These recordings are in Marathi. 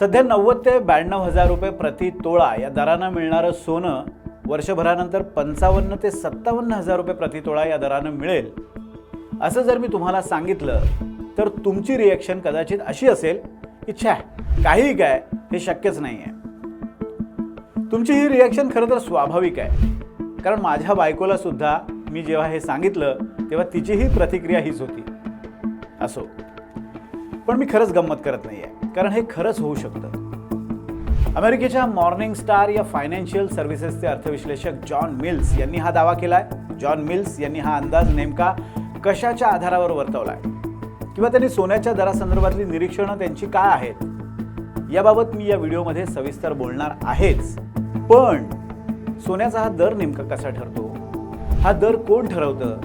सध्या नव्वद ते ब्याण्णव हजार रुपये प्रति तोळा या दरानं मिळणारं सोनं वर्षभरानंतर पंचावन्न ते सत्तावन्न हजार रुपये प्रति तोळा या दरानं मिळेल. असं जर मी तुम्हाला सांगितलं तर तुमची रिॲक्शन कदाचित अशी असेल की छ्या काही काय हे शक्यच नाही आहे तुमची ही रिॲक्शन खरं तर स्वाभाविक आहे. कारण माझ्या बायकोला सुद्धा मी जेव्हा हे सांगितलं तेव्हा तिचीही प्रतिक्रिया हीच होती. असो. पण मी खरंच गंमत करत नाही आहे कारण हे खरंच होऊ शकतं. अमेरिकेच्या मॉर्निंग स्टार या फायनान्शियल सर्व्हिसेसचे अर्थविश्लेषक जॉन मिल्स यांनी हा दावा केलाय. जॉन मिल्स यांनी हा अंदाज नेमका कशाच्या आधारावर वर्तवलाय? किंवा त्यांनी सोन्याच्या दरासंदर्भातली निरीक्षणं त्यांची काय आहेत? याबाबत मी या व्हिडिओमध्ये सविस्तर बोलणार आहेच. पण सोन्याचा हा दर नेमका कसा ठरतो? हा दर कोण ठरवतं?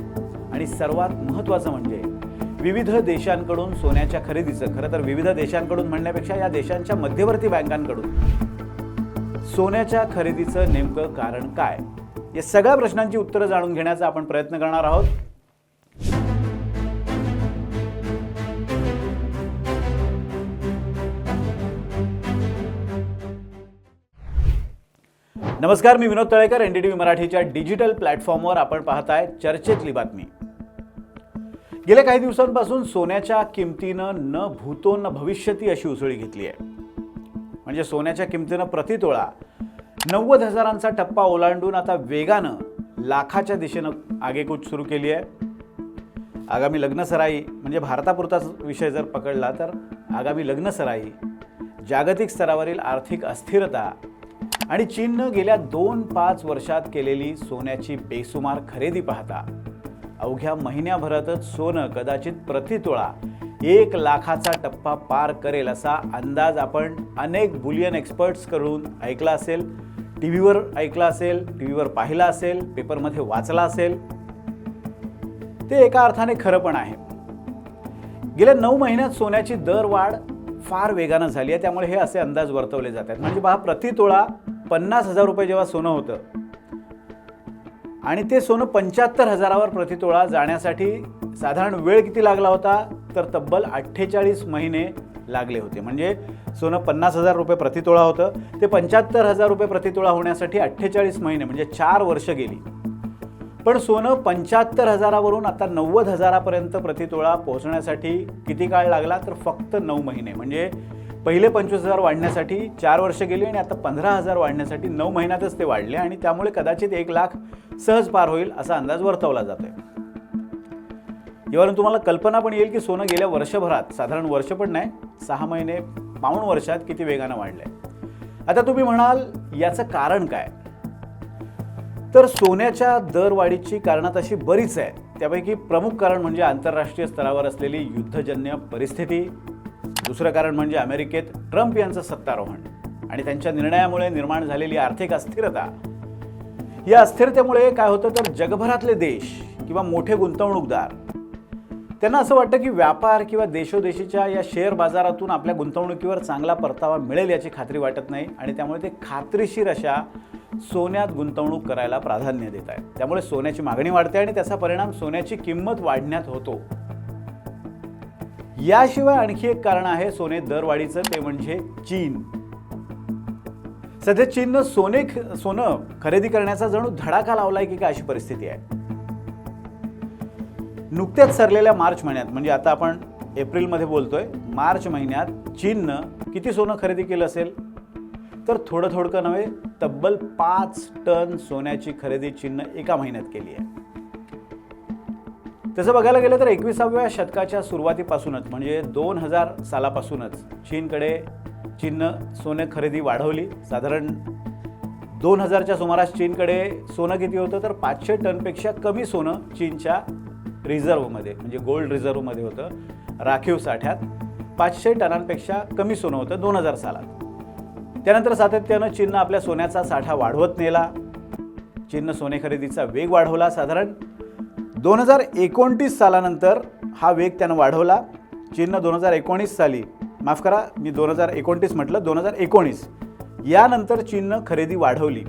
आणि सर्वात महत्त्वाचं म्हणजे विविध देशांकडून सोन्याच्या खरेदीचं खरं तर विविध देशांकडून म्हणण्यापेक्षा या देशांच्या मध्यवर्ती बँकांकडून. सोन्याच्या खरेदीचं नेमकं कारण काय? या सगळ्या प्रश्नांची उत्तरं जाणून घेण्याचा आपण प्रयत्न करणार आहोत. नमस्कार मी Vinod Talekar N D T मराठीच्या डिजिटल प्लॅटफॉर्मवर आपण पाहताय चर्चेतली बातमी. गेल्या काही दिवसांपासून सोन्याच्या किमतीनं न भूतो न भविष्यती अशी उसळी घेतली आहे. म्हणजे सोन्याच्या किमतीनं प्रतितोळा नव्वद हजारांचा टप्पा ओलांडून आता वेगानं लाखाच्या दिशेनं आगेकूच सुरू केली आहे. आगामी लग्नसराई म्हणजे भारतापुरताच विषय जर पकडला तर आगामी लग्नसराई जागतिक स्तरावरील आर्थिक अस्थिरता आणि चीननं गेल्या दोन पाच वर्षात केलेली सोन्याची बेसुमार खरेदी पाहता अवघ्या महिन्याभरातच सोनं कदाचित प्रतितोळा एक लाखाचा टप्पा पार करेल असा अंदाज आपण अनेक बुलियन एक्सपर्ट्सकडून ऐकला असेल. टी व्हीवर ऐकला असेल टी व्हीवर पाहिला असेल पेपरमध्ये वाचला असेल. ते एका अर्थाने खरं पण आहे. गेल्या नऊ महिन्यात सोन्याची दर वाढ फार वेगानं झाली आहे. त्यामुळे हे असे अंदाज वर्तवले जात आहेत म्हणजे पहा प्रतितोळा पन्नास हजार रुपये जेव्हा सोनं होतं आणि ते सोनं पंच्याहत्तर हजारावर प्रतितोळा जाण्यासाठी साधारण वेळ किती लागला होता? तर तब्बल अठ्ठेचाळीस महिने लागले होते. म्हणजे सोनं पन्नास हजार रुपये प्रतितोळा होतं. ते पंच्याहत्तर हजार रुपये प्रतितोळा होण्यासाठी अठ्ठेचाळीस महिने म्हणजे चार वर्ष गेली. पण सोनं पंच्याहत्तर हजारावरून आता नव्वद हजारापर्यंत प्रतितोळा पोहोचण्यासाठी किती काळ लागला? तर फक्त नऊ महिने. म्हणजे पहिले पंचवीस हजार वाढण्यासाठी चार वर्ष गेली आणि आता पंधरा हजार वाढण्यासाठी नऊ महिन्यातच ते वाढले आणि त्यामुळे कदाचित एक लाख सहज पार होईल असा अंदाज वर्तवला जातोय. यावरून तुम्हाला कल्पना पण येईल की सोनं गेल्या वर्षभरात साधारण वर्ष पण नाही सहा महिने पाऊण वर्षात किती वेगानं वाढलंय. आता तुम्ही म्हणाल याचं कारण काय? तर सोन्याच्या दरवाढीची कारणं तशी बरीच आहेत त्यापैकी प्रमुख कारण म्हणजे आंतरराष्ट्रीय स्तरावर असलेली युद्धजन्य परिस्थिती दुसरं कारण म्हणजे अमेरिकेत ट्रम्प यांचं सत्तारोहण आणि त्यांच्या निर्णयामुळे निर्माण झालेली आर्थिक अस्थिरता. या अस्थिरतेमुळे काय होतं तर जगभरातले देश किंवा मोठे गुंतवणूकदार त्यांना असं वाटतं की व्यापार किंवा देशोदेशीच्या या शेअर बाजारातून आपल्या गुंतवणुकीवर चांगला परतावा मिळेल याची खात्री वाटत नाही आणि त्यामुळे ते खात्रीशीर अशा सोन्यात गुंतवणूक करायला प्राधान्य देत आहेत. त्यामुळे सोन्याची मागणी वाढते आणि त्याचा परिणाम सोन्याची किंमत वाढण्यात होतो. याशिवाय आणखी एक कारण आहे सोने दरवाढीचं ते म्हणजे चीन. सध्या चीननं सोने सोनं खरेदी करण्याचा जणू धडाका लावलाय की काय अशी परिस्थिती आहे? नुकत्याच सरलेल्या मार्च महिन्यात म्हणजे आता आपण एप्रिलमध्ये बोलतोय मार्च महिन्यात चीननं किती सोनं खरेदी केलं असेल? तर थोडं थोडकं नव्हे तब्बल पाच टन सोन्याची खरेदी चीननं एका महिन्यात केली आहे. तसं बघायला गेलं तर एकविसाव्या शतकाच्या सुरुवातीपासूनच म्हणजे दोन हजार सालापासूनच चीनकडे चीननं सोने खरेदी वाढवली. साधारण दोन हजारच्या सुमारास चीनकडे सोनं किती होतं तर पाचशे टनपेक्षा कमी सोनं चीनच्या रिझर्वमध्ये म्हणजे गोल्ड रिझर्वमध्ये होतं. राखीव साठ्यात पाचशे टनांपेक्षा कमी सोनं होतं दोन हजार सालात. त्यानंतर सातत्यानं चीननं आपल्या सोन्याचा साठा वाढवत नेला. चीननं सोने खरेदीचा वेग वाढवला. साधारण दोन हजार एकोणतीस सालानंतर हा वेग त्यानं वाढवला. चीननं दोन हजार एकोणीस साली. माफ करा मी दोन हजार एकोणतीस म्हटलं दोन हजार एकोणीस. यानंतर चीननं खरेदी वाढवली.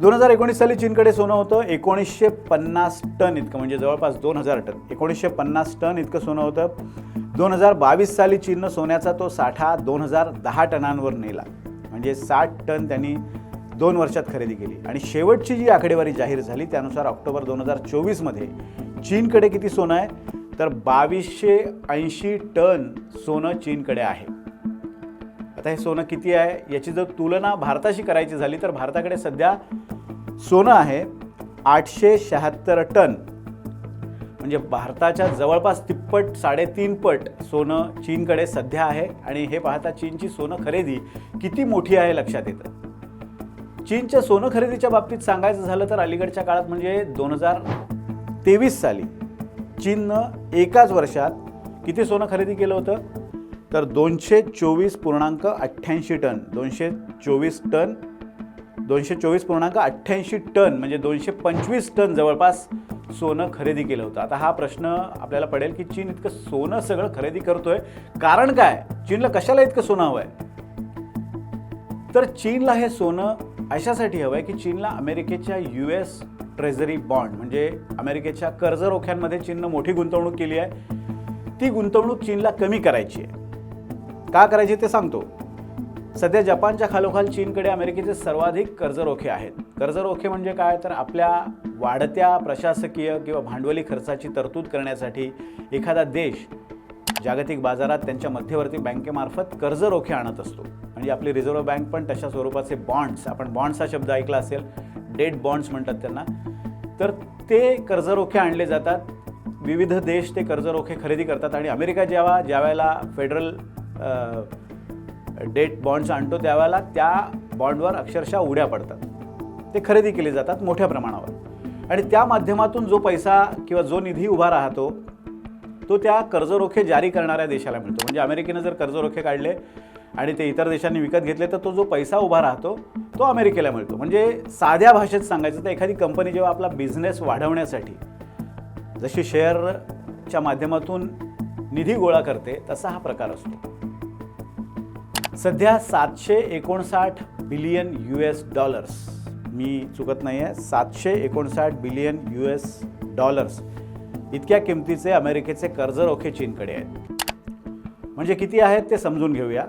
दोन हजार एकोणीस साली चीनकडे सोनं होतं एकोणीसशे पन्नास टन इतकं म्हणजे जवळपास दोन हजार टन. एकोणीसशे पन्नास टन इतकं सोनं होतं. दोन हजार बावीस साली चीननं सोन्याचा तो साठा दोन हजार दहा टनांवर नेला. म्हणजे साठ टन त्यांनी दोन वर्षात खरेदी केली. आणि शेवटची जी आकडेवारी जाहीर झाली त्यानुसार ऑक्टोबर दोन हजार चोवीसमध्ये चीनकडे किती सोनं आहे? तर बावीसशे ऐंशी टन सोनं चीनकडे आहे. आता हे सोनं किती आहे? याची जर तुलना भारताशी करायची झाली तर भारताकडे सध्या सोनं आहे आठशे शहात्तर टन. म्हणजे भारताच्या जवळपास तिप्पट साडेतीन पट सोनं चीनकडे सध्या आहे. आणि हे पाहता चीनची सोनं खरेदी किती मोठी आहे लक्षात येतं. चीनच्या सोनं खरेदीच्या बाबतीत सांगायचं झालं तर अलीकडच्या काळात म्हणजे दोन हजार तेवीस साली चीननं एकाच वर्षात किती सोनं खरेदी केलं होतं? तर दोनशे चोवीस पूर्णांक अठ्ठ्याऐंशी टन. दोनशे चोवीस टन. दोनशे चोवीस पूर्णांक अठ्ठ्याऐंशी टन म्हणजे दोनशे पंचवीस टन जवळपास सोनं खरेदी केलं होतं. आता हा प्रश्न आपल्याला पडेल की चीन इतकं सोनं सगळं खरेदी करतोय. कारण काय? चीनला कशाला इतकं सोनं हवं आहे तर चीनला हे सोनं अशासाठी हवं आहे की चीनला अमेरिकेच्या यू एस ट्रेझरी बॉन्ड म्हणजे अमेरिकेच्या कर्ज रोख्यांमध्ये चीननं मोठी गुंतवणूक केली आहे. ती गुंतवणूक चीनला कमी करायची आहे. का करायची ते सांगतो. सध्या जपानच्या खालोखाल चीनकडे अमेरिकेचे सर्वाधिक कर्जरोखे आहेत. कर्जरोखे म्हणजे काय? तर आपल्या वाढत्या प्रशासकीय किंवा भांडवली खर्चाची तरतूद करण्यासाठी एखादा देश जागतिक बाजारात त्यांच्या मध्यवर्ती बँकेमार्फत कर्ज रोखे आणत असतो. म्हणजे आपली रिझर्व्ह बँक पण तशा स्वरूपाचे बॉन्ड्स आपण बॉन्ड्स हा शब्द ऐकला असेल डेट बॉन्ड्स म्हणतात त्यांना. तर ते कर्जरोखे आणले जातात. विविध देश ते कर्जरोखे खरेदी करतात आणि अमेरिका जेव्हा ज्यावेळेला फेडरल डेट बॉन्ड्स आणतो त्यावेळेला त्या बॉन्डवर अक्षरशः उड्या पडतात. ते खरेदी केले जातात मोठ्या प्रमाणावर. आणि त्या माध्यमातून जो पैसा किंवा जो निधी उभा राहतो तो त्या कर्जरोखे जारी करणाऱ्या देशाला मिळतो. म्हणजे अमेरिकेनं जर कर्जरोखे काढले आणि ते इतर देशांनी विकत घेतले तर तो जो पैसा उभा राहतो तो अमेरिकेला मिळतो. म्हणजे साध्या भाषेत सांगायचं तर एखादी कंपनी जेव्हा आपला बिझनेस वाढवण्यासाठी जशी शेअरच्या माध्यमातून निधी गोळा करते तसा हा प्रकार असतो. सध्या सातशे एकोणसाठ बिलियन यू एस डॉलर्स मी चुकत नाही आहे सातशे एकोणसाठ बिलियन यू एस डॉलर्स इतक्या किमतीचे अमेरिकेचे कर्जरोखे चीनकडे आहेत. म्हणजे किती आहेत ते समजून घेऊया.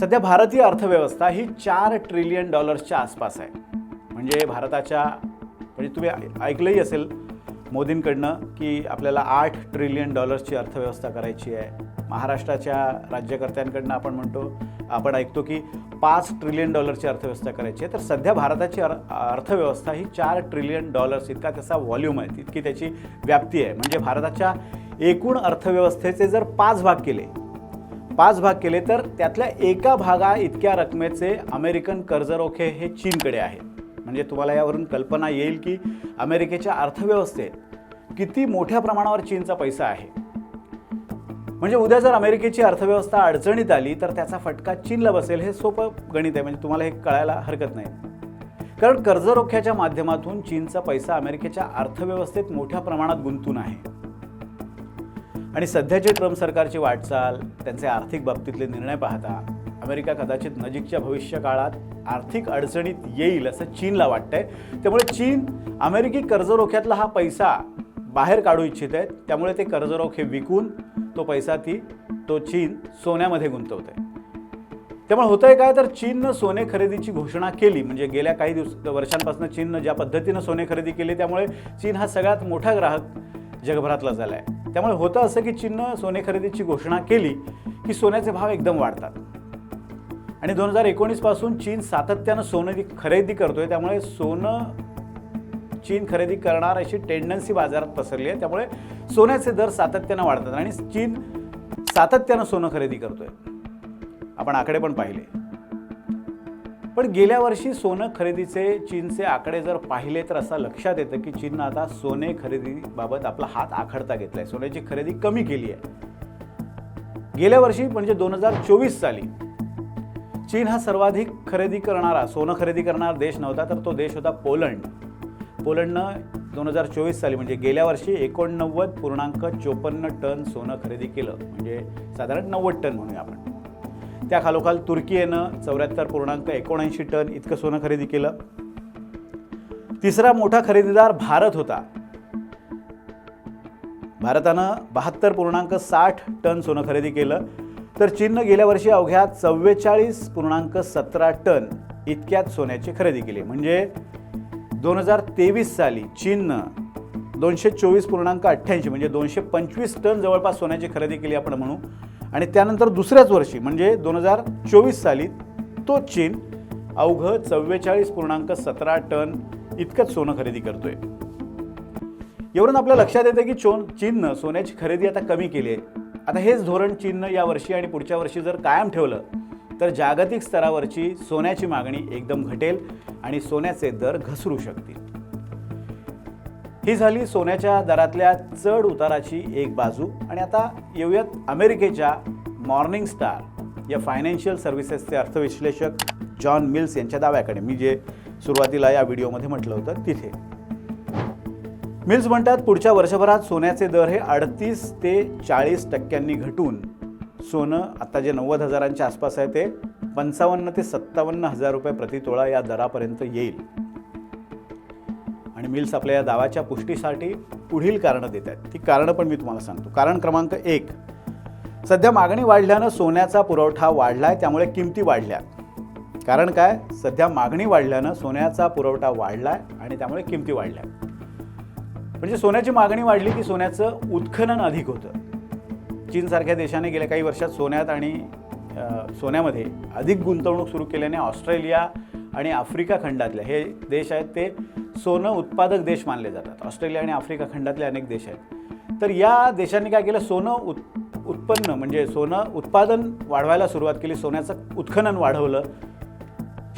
सध्या भारतीय अर्थव्यवस्था ही चार ट्रिलियन डॉलर्सच्या आसपास आहे. म्हणजे भारताच्या म्हणजे तुम्ही ऐकलंही असेल मोदींकडनं की आपल्याला आठ ट्रिलियन डॉलर्सची अर्थव्यवस्था करायची आहे. महाराष्ट्राच्या राज्यकर्त्यांकडनं आपण म्हणतो आपण ऐकतो की पाच ट्रिलियन डॉलरची अर्थव्यवस्था करायची आहे. तर सध्या भारताची अर अर्थव्यवस्था ही चार ट्रिलियन डॉलर्स इतका त्याचा व्हॉल्यूम आहे इतकी त्याची व्याप्ती आहे. म्हणजे भारताच्या एकूण अर्थव्यवस्थेचे जर पाच भाग केले पाच भाग केले तर त्यातल्या एका भागा इतक्या रकमेचे अमेरिकन कर्जरोखे हे चीनकडे आहे. म्हणजे तुम्हाला यावरून कल्पना येईल की अमेरिकेच्या अर्थव्यवस्थेत किती मोठ्या प्रमाणावर चीनचा पैसा आहे. म्हणजे उद्या जर अमेरिकेची अर्थव्यवस्था अडचणीत आली तर त्याचा फटका चीनला बसेल हे सोपं गणित आहे. म्हणजे तुम्हाला हे कळायला हरकत नाही. कारण कर्जरोख्याच्या माध्यमातून चीनचा पैसा अमेरिकेच्या अर्थव्यवस्थेत मोठ्या प्रमाणात गुंतून आहे. आणि सध्याची ट्रम्प सरकारची वाटचाल त्यांचे आर्थिक बाबतीतले निर्णय पाहता अमेरिका कदाचित नजीकच्या भविष्य काळात आर्थिक अडचणीत येईल असं चीनला वाटतंय. त्यामुळे चीन अमेरिकी कर्जरोख्यातला हा पैसा बाहेर काढू इच्छित आहेत. त्यामुळे ते कर्जरोखे विकून तो पैसा ती तो चीन सोन्यामध्ये गुंतवत. आहे त्यामुळे होतंय काय तर चीननं सोने खरेदीची घोषणा केली म्हणजे गेल्या काही दिवस वर्षांपासून चीननं ज्या पद्धतीनं सोने खरेदी केली त्यामुळे चीन हा सगळ्यात मोठा ग्राहक जगभरातला झाला आहे त्यामुळे होतं असं की चीननं सोने खरेदीची घोषणा केली की सोन्याचे भाव एकदम वाढतात. आणि दोन हजार एकोणीसपासून चीन सातत्यानं सोनं खरेदी करतोय त्यामुळे सोनं चीन खरेदी करणार अशी टेंडन्सी बाजारात पसरली आहे. त्यामुळे सोन्याचे दर सातत्यानं वाढतात आणि चीन सातत्यानं सोनं खरेदी करतोय. आपण आकडे पण पाहिले. पण गेल्या वर्षी सोनं खरेदीचे चीनचे आकडे जर पाहिले तर असं लक्षात येतं की चीननं आता सोने खरेदीबाबत आपला हात आखडता घेतलाय. सोन्याची खरेदी कमी केली आहे. गेल्या वर्षी म्हणजे दोन हजार चोवीस साली चीन हा सर्वाधिक खरेदी करणारा सोनं खरेदी करणारा देश नव्हता तर तो देश होता पोलंड. पोलंडनं दोन हजार चोवीस साली म्हणजे गेल्या वर्षी एकोणनव्वद पूर्णांक चोपन्न टन सोनं खरेदी केलं. म्हणजे साधारण नव्वद टन म्हणूया आपण. त्या खालोखाल तुर्कीनं चौऱ्याहत्तर पूर्णांक एकोणऐंशी टन इतकं सोनं खरेदी केलं. तिसरा मोठा खरेदीदार भारत होता. भारतानं बहात्तर पूर्णांक साठ टन सोनं खरेदी केलं. तर चीननं गेल्या वर्षी अवघ्या चव्वेचाळीस पूर्णांक सतरा टन इतक्यात सोन्याची खरेदी केली. म्हणजे दोन हजार तेवीस साली चीननं दोनशे चोवीस पूर्णांक अठ्ठ्याऐंशी म्हणजे दोनशे पंचवीस टन जवळपास सोन्याची खरेदी केली आपण म्हणू. आणि त्यानंतर दुसऱ्याच वर्षी म्हणजे दोन हजार चोवीस साली तो चीन अवघं चव्वेचाळीस पूर्णांक सतरा टन इतकंच सोनं खरेदी करतोय. एवढून आपल्या लक्षात येतं की चोन चीननं सोन्याची खरेदी आता कमी केली आहे. आता हेच धोरण चीननं या वर्षी आणि पुढच्या वर्षी जर कायम ठेवलं तर जागतिक स्तरावरची सोन्याची मागणी एकदम घटेल आणि सोन्याचे दर घसरू शकतील. ही झाली सोन्याच्या दरातल्या चढ उताराची एक बाजू आणि आता येऊयात अमेरिकेच्या मॉर्निंग स्टार या फायनान्शियल सर्व्हिसेसचे अर्थविश्लेषक जॉन मिल्स यांच्या दाव्याकडे. मी जे सुरुवातीला या व्हिडिओमध्ये म्हटलं होतं तिथे. मिल्स म्हणतात पुढच्या वर्षभरात सोन्याचे दर हे अडतीस ते चाळीस टक्क्यांनी घटून सोनं आता जे नव्वद हजारांच्या आसपास आहे ते पंचावन्न ते सत्तावन्न हजार रुपये प्रति तोळा या दरापर्यंत येईल. आणि मिल्स आपल्या या दावाच्या पुष्टीसाठी पुढील कारणं देत आहेत. ती कारणं पण मी तुम्हाला सांगतो. कारण क्रमांक एक सध्या मागणी वाढल्यानं सोन्याचा पुरवठा वाढलाय त्यामुळे किमती वाढल्या. कारण काय? सध्या मागणी वाढल्यानं सोन्याचा पुरवठा वाढलाय आणि त्यामुळे किमती वाढल्या. म्हणजे सोन्याची मागणी वाढली की सोन्याचं उत्खनन अधिक होतं. चीनसारख्या देशाने गेल्या काही वर्षात सोन्यात आणि सोन्यामध्ये अधिक गुंतवणूक सुरू केल्याने ऑस्ट्रेलिया आणि आफ्रिका खंडातले हे देश आहेत ते सोनं उत्पादक देश मानले जातात. ऑस्ट्रेलिया आणि आफ्रिका खंडातले अनेक देश आहेत. तर या देशांनी काय केलं? सोनं उत् उत्पन्न म्हणजे सोनं उत्पादन वाढवायला सुरुवात केली सोन्याचं उत्खनन वाढवलं.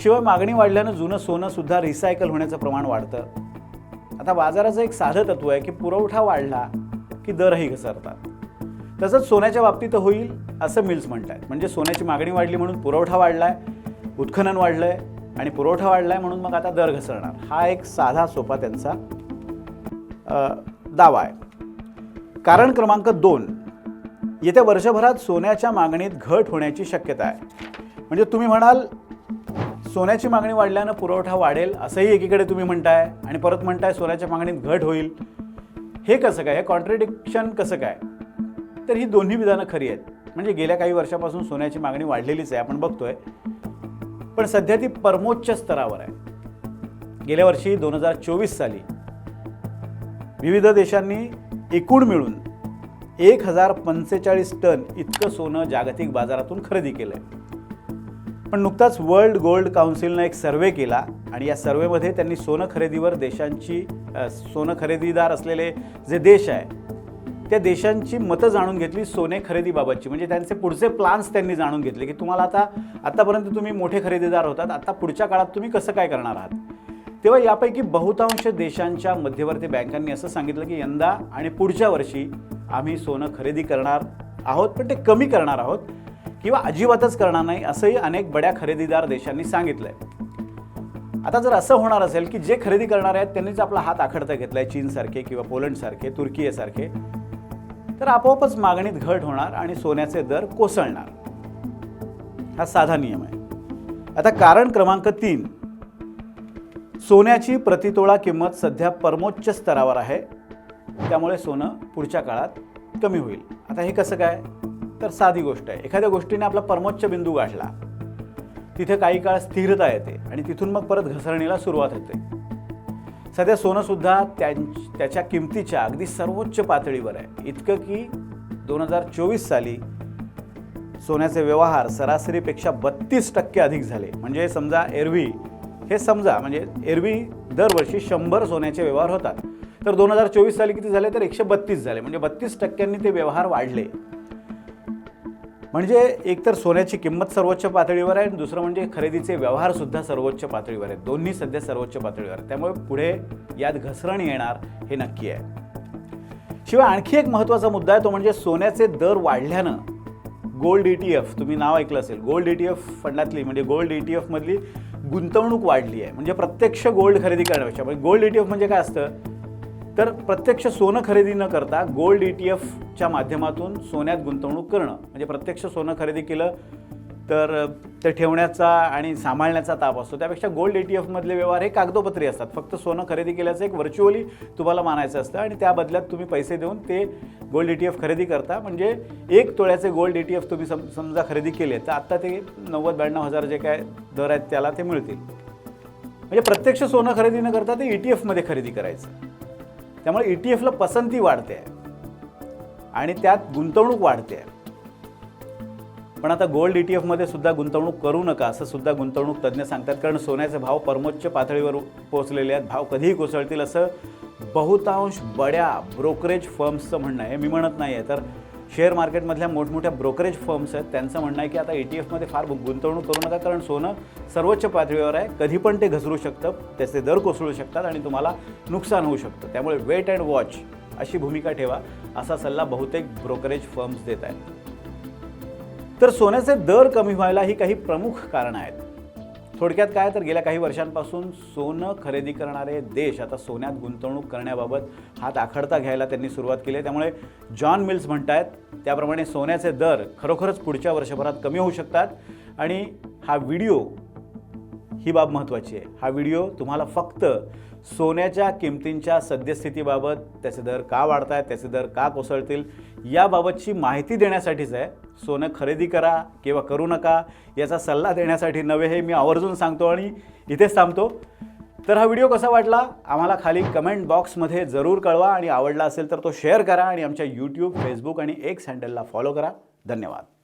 शिवाय मागणी वाढल्यानं जुनं सोनंसुद्धा रिसायकल होण्याचं प्रमाण वाढतं. आता बाजाराचं एक साधं तत्व आहे की पुरवठा वाढला की दरही घसरतात. तसंच सोन्याच्या बाबतीत होईल असं मिल्स म्हणतात म्हणजे सोन्याची मागणी वाढली म्हणून पुरवठा वाढला आहे उत्खनन वाढलं आहे आणि पुरवठा वाढला आहे म्हणून मग आता दर घसरणार. हा एक साधा सोपा त्यांचा दावा आहे. कारण क्रमांक दोन येत्या वर्षभरात सोन्याच्या मागणीत घट होण्याची शक्यता आहे. म्हणजे तुम्ही म्हणाल सोन्याची मागणी वाढल्यानं पुरवठा वाढेल असंही एकीकडे तुम्ही म्हणताय आणि परत म्हणताय सोन्याच्या मागणीत घट होईल. हे कसं काय? हे कॉन्ट्रडिक्शन कसं काय? तर ही दोन्ही विधानं खरी आहेत. म्हणजे गेल्या काही वर्षापासून सोन्याची मागणी वाढलेलीच आहे आपण बघतोय. पण सध्या ती परमोच्च स्तरावर आहे. गेल्या वर्षी दोन हजार चोवीस साली विविध देशांनी एकूण मिळून एक हजार पंचेचाळीस टन इतकं सोनं जागतिक बाजारातून खरेदी केलं आहे पण नुकताच वर्ल्ड गोल्ड काउन्सिलनं एक सर्वे केला आणि या सर्वेमध्ये त्यांनी सोनं खरेदीवर देशांची सोनं खरेदीदार असलेले जे देश आहे त्या देशांची मतं जाणून घेतली सोने खरेदीबाबतची. म्हणजे त्यांचे पुढचे प्लान्स त्यांनी जाणून घेतले की तुम्हाला आता आतापर्यंत तुम्ही मोठे खरेदीदार होतात आता पुढच्या काळात तुम्ही कसं काय करणार आहात? तेव्हा यापैकी बहुतांश देशांच्या मध्यवर्ती बँकांनी असं सांगितलं की यंदा आणि पुढच्या वर्षी आम्ही सोनं खरेदी करणार आहोत पण ते कमी करणार आहोत किंवा अजिबातच करणार नाही असंही अनेक बड्या खरेदीदार देशांनी सांगितलंय. आता जर असं होणार असेल की जे खरेदी करणार आहेत त्यांनीच आपला हात आखडता घेतलाय चीनसारखे किंवा पोलंडसारखे तुर्कीसारखे तर आपोआपच मागणीत घट होणार आणि सोन्याचे दर कोसळणार. हा साधा नियम आहे. आता कारण क्रमांक तीन. सोन्याची प्रतितोळा किंमत सध्या परमोच्च स्तरावर आहे. त्यामुळे सोनं पुढच्या काळात कमी होईल. आता हे कसं काय? तर साधी गोष्ट आहे. एखाद्या गोष्टीने आपला परमोच्च बिंदू गाठला तिथे काही काळ स्थिरता येते आणि तिथून मग परत घसरणीला सुरुवात होते. सध्या सोनंसुद्धा त्यां- त्याच्या किमतीच्या अगदी सर्वोच्च पातळीवर आहे. इतकं की दोन हजार चोवीस साली सोन्याचे व्यवहार सरासरीपेक्षा बत्तीस टक्के अधिक झाले. म्हणजे समजा एरवी हे समजा म्हणजे एरवी दरवर्षी शंभर सोन्याचे व्यवहार होतात. तर दोन हजार चोवीस साली किती झाले? तर एकशे बत्तीस झाले. म्हणजे बत्तीस टक्क्यांनी ते व्यवहार वाढले. म्हणजे एकतर सोन्याची किंमत सर्वोच्च पातळीवर आहे आणि दुसरं म्हणजे खरेदीचे व्यवहार सुद्धा सर्वोच्च पातळीवर आहेत. दोन्ही सध्या सर्वोच्च पातळीवर. आहेत त्यामुळे पुढे यात घसरण येणार हे नक्की आहे. शिवाय आणखी एक महत्त्वाचा मुद्दा आहे तो म्हणजे सोन्याचे दर वाढल्यानं गोल्ड ई टी एफ तुम्ही नाव ऐकलं असेल गोल्ड ई टी एफ फंडातली म्हणजे गोल्ड ई टी एफमधली गुंतवणूक वाढली आहे. म्हणजे प्रत्यक्ष गोल्ड खरेदी करण्यापेक्षा म्हणजे गोल्ड ई टी एफ म्हणजे काय असतं? तर प्रत्यक्ष सोनं खरेदी न करता गोल्ड ई टी एफच्या माध्यमातून सोन्यात गुंतवणूक करणं. म्हणजे प्रत्यक्ष सोनं खरेदी केलं तर ते ठेवण्याचा आणि सांभाळण्याचा ताप असतो. त्यापेक्षा गोल्ड ए टी एफमधले व्यवहार हे कागदोपत्री असतात. फक्त सोनं खरेदी केल्याचं एक व्हर्च्युअली तुम्हाला मानायचं असतं आणि त्या बदल्यात तुम्ही पैसे देऊन ते गोल्ड ए टी एफ खरेदी करता. म्हणजे एक तोळ्याचे गोल्ड ए टी एफ तुम्ही सम समजा खरेदी केले तर आत्ता ते नव्वद ब्याण्णव हजार जे काय दर आहेत त्याला ते मिळतील. म्हणजे प्रत्यक्ष सोनं खरेदी न करता ते ई टी एफमध्ये खरेदी करायचं. त्यामुळे ई टी एफला पसंती वाढते. आहे आणि त्यात गुंतवणूक वाढते. आहे पण आता गोल्ड ई टी एफमध्ये सुद्धा गुंतवणूक करू नका असं सुद्धा गुंतवणूक तज्ज्ञ सांगतात. कारण सोन्याचे भाव परमोच्च पातळीवर पोहोचलेले आहेत. भाव कधीही कोसळतील असं बहुतांश बड्या ब्रोकरेज फर्म्सचं म्हणणं आहे. मी म्हणत नाही आहे तर शेअर मार्केटमधल्या मोठमोठ्या ब्रोकरेज फर्म्स आहेत. त्यांचं म्हणणं आहे की आता ई टी एफमध्ये फार गुंतवणूक करू नका कारण सोनं सर्वोच्च पातळीवर आहे. कधी पण ते घसरू शकतं त्याचे दर कोसळू शकतात आणि तुम्हाला नुकसान होऊ शकतं. त्यामुळे वेट अँड वॉच अशी भूमिका ठेवा असा सल्ला बहुतेक ब्रोकरेज फर्म्स देत आहेत. तर सोन्याचे दर कमी व्हायला ही काही प्रमुख कारणं आहेत. थोडक्यात काय तर गेल्या काही वर्षांपासून सोनं खरेदी करणारे देश आता सोन्यात गुंतवणूक करण्याबाबत हात आखडता घ्यायला त्यांनी सुरुवात केली आहे. त्यामुळे जॉन मिल्स म्हणतायत त्याप्रमाणे सोन्याचे दर खरोखरच पुढच्या वर्षभरात कमी होऊ शकतात. आणि हा व्हिडिओ ही बाब महत्त्वाची आहे. हा व्हिडिओ तुम्हाला फक्त सोन्याच्या किमतींच्या सद्यस्थितीबाबत त्याचे दर का वाढत आहेत त्याचे दर का कोसळतील याबाबतची माहिती देण्यासाठीच आहे. सोनं खरेदी करा किंवा करू नका याचा सल्ला देण्यासाठी नव्हे हे मी आवर्जून सांगतो आणि इथेच थांबतो. तर हा व्हिडिओ कसा वाटला? आम्हाला खाली कमेंट बॉक्समध्ये जरूर कळवा आणि आवडला असेल तर तो शेअर करा आणि आमच्या यूट्यूब फेसबुक आणि एक्स हँडलला फॉलो करा. धन्यवाद.